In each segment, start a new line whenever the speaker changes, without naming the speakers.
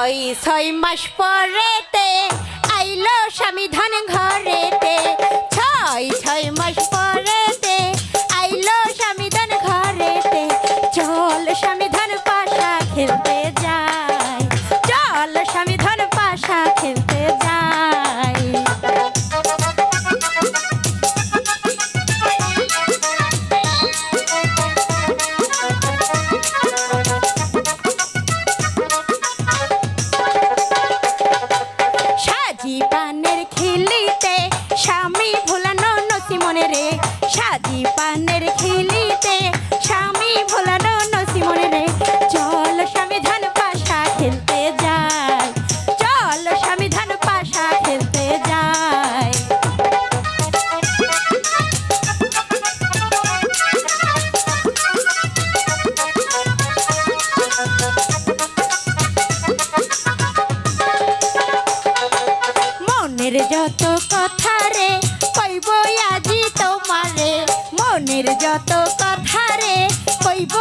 ওই ছয় মাস পরেতে আইলো স্বামী ধন ঘ ีปัน যত কথারে কইব আজি তোমারে। মনের যত কথারে রে কইব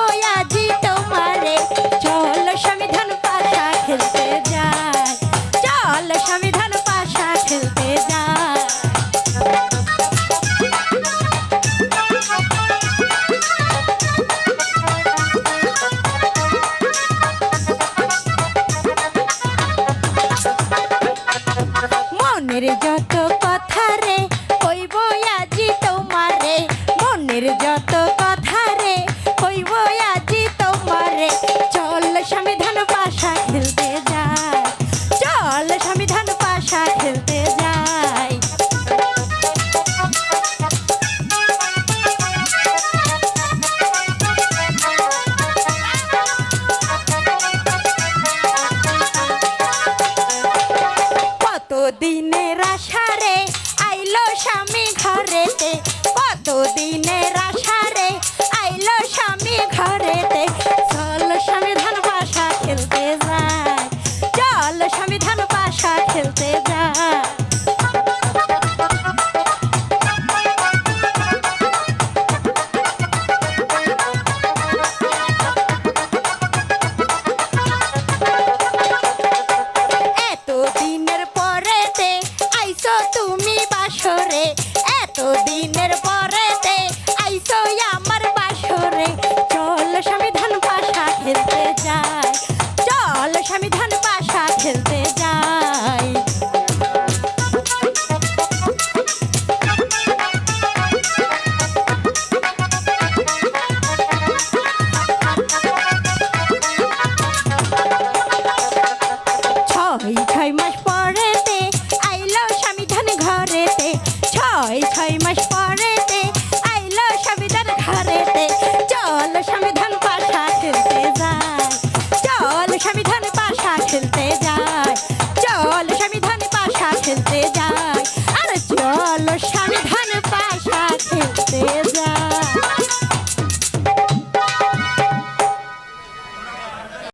মনের যত কথা রে আশারে আইলো স্বামী ঘরেতে কতদিনের আশারে আইলো স্বামী পেতে